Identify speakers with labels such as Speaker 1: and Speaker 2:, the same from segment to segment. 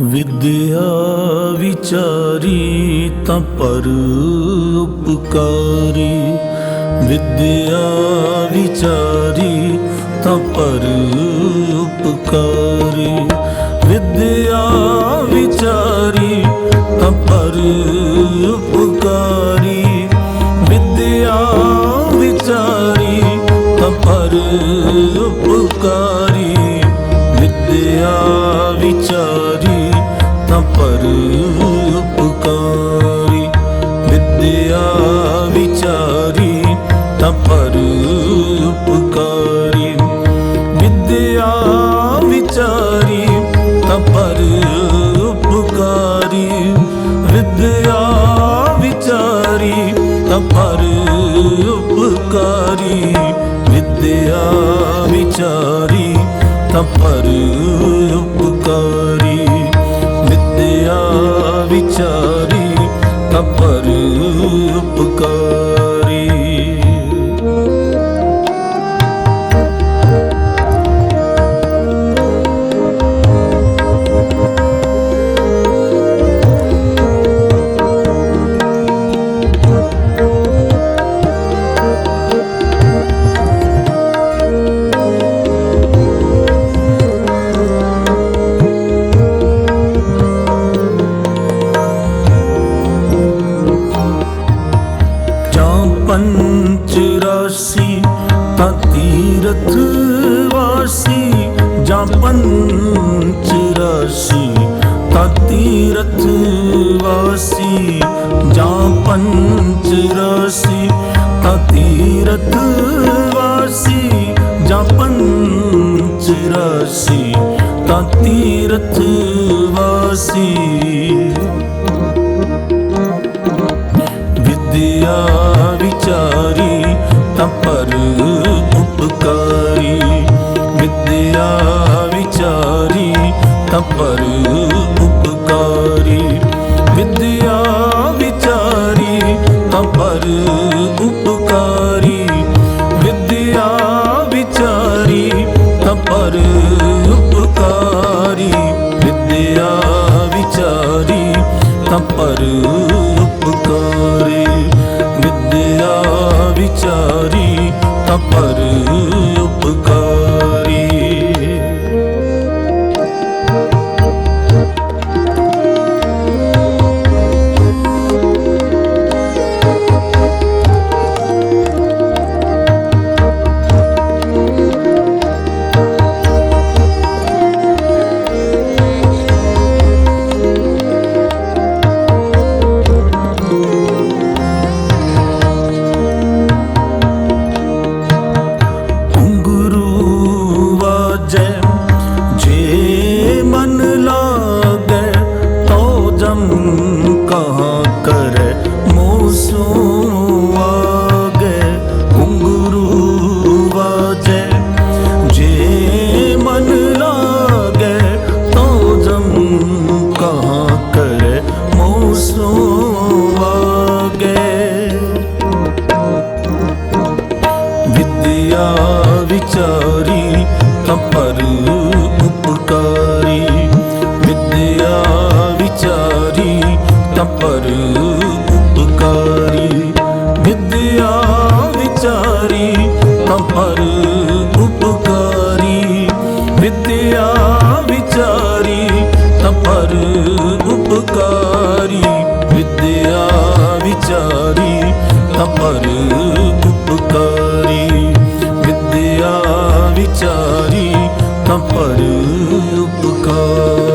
Speaker 1: ਵਿਦਿਆ ਵਿਚਾਰੀ ਤਾਂ ਪਰ ਉਪਕਾਰੀ। ਵਿਦਿਆ ਵਿਚਾਰੀ ਤਾਂ ਪਰ ਉਪਕਾਰੀ। ਵਿਦਿਆ ਵਿਚਾਰੀ ਤਾਂ ਪਰ ਉਪਕਾਰੀ। ਵਿਦਿਆ ਵਿਚਾਰੀ ਤਾਂ ਪਰ ਉਪਕਾਰੀ। ਵਿਦਿਆ ਵਿਚਾਰੀ ਪਰ ਉਪਕਾਰੀ, ਵਿਦਿਆ ਵਿਚਾਰੀ ਤਾਂ ਪਰ ਉਪਕਾਰੀ, ਵਿਦਿਆ ਵਿਚਾਰੀ ਤਾਂ ਪਰ ਉਪਕਾਰੀ, ਵਿਦਿਆ ਵਿਚਾਰੀ ਤਾਂ ਪਰ ਉਪਕਾਰੀ, ਵਿਦਿਆ ਵਿਚਾਰੀ ਤਾਂ ਪਰ ਉਪਕਾਰੀ। ਵਿਚਾਰੀ ਅਪਰ ਉਪਕਾਰ ਰਾਸੀ ਤਾਂ ਤੀਰਥ ਵਾਸੀ ਜਾਂ ਪੰਚ ਰਾਸੀ, ਤਾਂ ਤੀਰਥ ਵਾਸੀ ਜਾਂ ਪੰਚ ਰਾਸੀ, ਤਾਂ ਤੀਰਥ ਵਾਸੀ ਜਾਂ ਪੰਚ ਰਾਸੀ, ਤਾਂ ਤੀਰਥ ਵਾਸੀ। ਵਿਦਿਆ ਵਿਚਾਰੀ ਤਾਂ ਪਰ ਉਪਕਾਰੀ, ਵਿਦਿਆ ਵਿਚਾਰੀ ਤਾਂ ਪਰ ਉਪਕਾਰੀ, ਵਿਦਿਆ ਵਿਚਾਰੀ ਤਾਂ ਪਰ ਉਪਕਾਰੀ, ਵਿਦਿਆ ਵਿਚਾਰੀ ਤਾਂ ਪਰ ਉਪਕਾਰੀ, ਵਿਦਿਆ ਵਿਚਾਰੀ ਤਾਂ ਪਰ ਉਪਕਾਰੀ, ਵਿਦਿਆ ਵਿਚਾਰੀ murder. ਵਿਚਾਰੀ ਉਪਕਾਰੀ। ਵਿਦਿਆ ਵਿਚਾਰੀ ਤਪਰ ਉਪਕਾਰੀ। ਵਿਦਿਆ ਵਿਚਾਰੀ ਤਪਰ ਉਪਕਾਰੀ। ਵਿਦਿਆ ਵਿਚਾਰੀ ਤਪਰ ਉਪਕਾਰੀ। ਵਿਦਿਆ ਵਿਚਾਰੀ ਤਪਰ ਹਰ ਉਪਕਾਰ।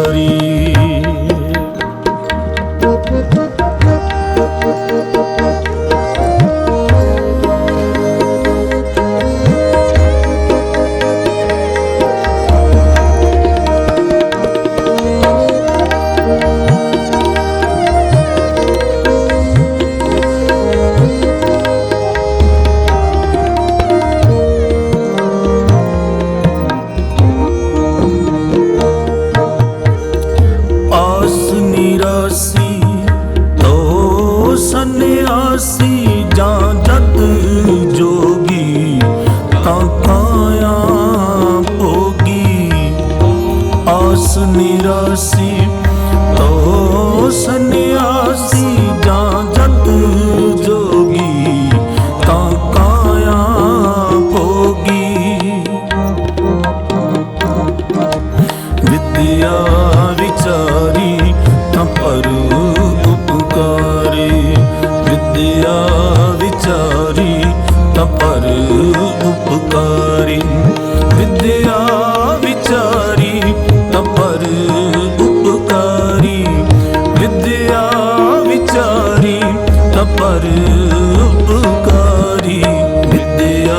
Speaker 1: ਉਪਕਾਰੀ ਵਿਦਿਆ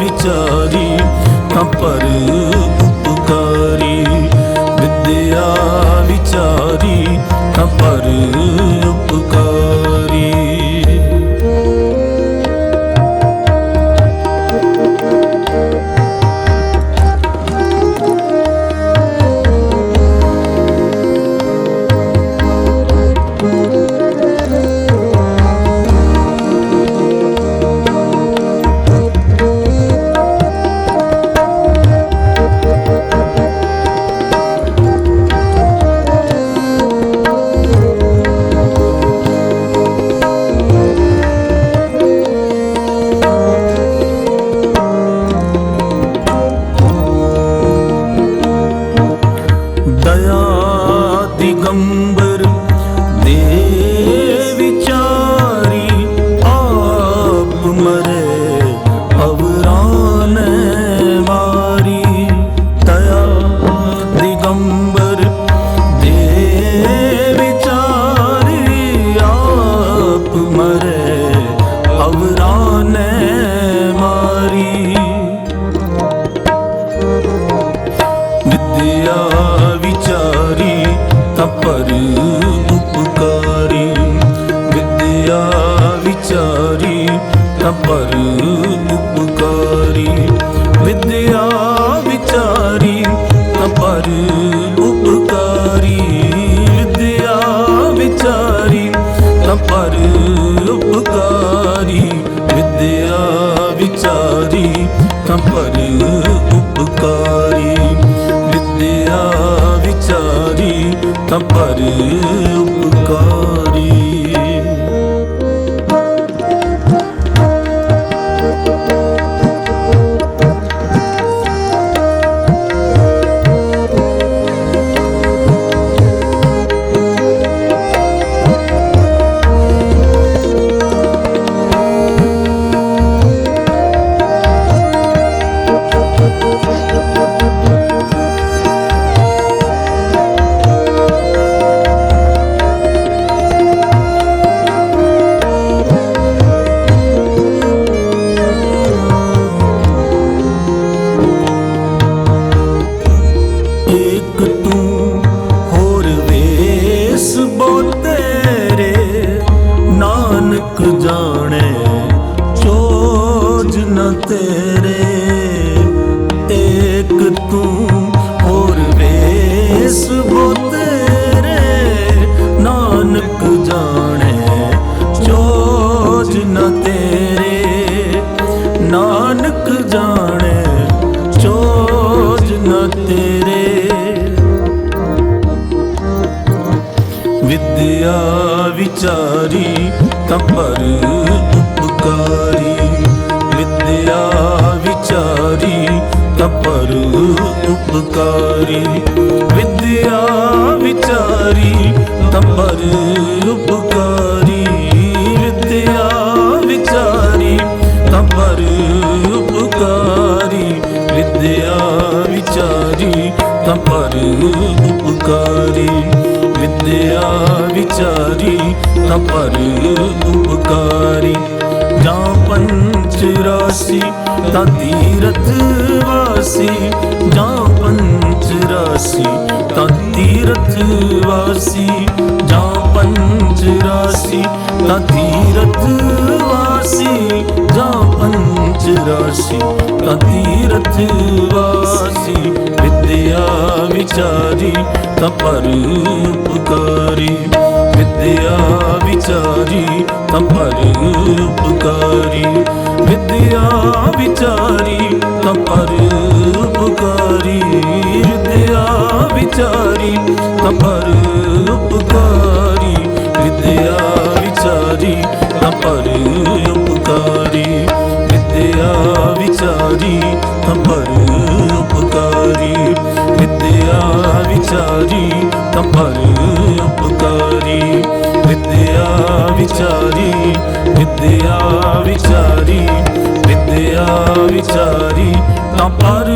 Speaker 1: ਵਿਚਾਰੀ ਤਾਂ ਪਰ ਨ ਤੇਰੇ, ਨਾਨਕ ਜਾਣੇ, ਚੋਜ ਨਾ ਤੇਰੇ। ਵਿਦਿਆ ਵਿਚਾਰੀ ਤਾਂ ਉਪਕਾਰੀ। ਵਿਦਿਆ ਵਿਚਾਰੀ ਤਾਂ ਉਪਕਾਰੀ। ਵਿਦਿਆ ਵਿਚਾਰੀ ਤਾਂ ਉਪਕਾਰੀ ਵਿਦਿਆ ਵਿਚਾਰੀ ਤਾਂ ਪਰ ਉਪਕਾਰੀ ਜਾਂ ਪੰਚ ਰਾਸੀ ਤਾਂ ਤੀਰਥ ਵਾਸੀ। ਜਾਂ ਪੰਚ ਰਾਸੀ ਤਾਂ ਤੀਰਥ ਵਾਸੀ। ਜਾਂ ਪੰਚ ਰਾਸੀ ਤਾਂ ਤੀਰਥ ਵਾਸੀ। ਜਾਂ ਪੰਚ ਰਾਸੀ ਤਾਂ ਤੀਰਥ ਵਾਸੀ। ਵਿਦਿਆ ਵਿਚਾਰੀ ਤਾਂ ਪਰ ਉਪਕਾਰੀ। ਵਿਦਿਆ ਵਿਚਾਰੀ ਤਾਂ ਪਰ ਉਪਕਾਰੀ। ਵਿਦਿਆ ਵਿਚਾਰੀ ਵਿਚਾਰੀ ਤਾਂ ਪਰ ਉਪਕਾਰੀ। ਵਿਦਿਆ ਵਿਚਾਰੀ ਵਿਦਿਆ ਵਿਚਾਰੀ ਵਿਦਿਆ ਵਿਚਾਰੀ ਤਾਂ ਪਰ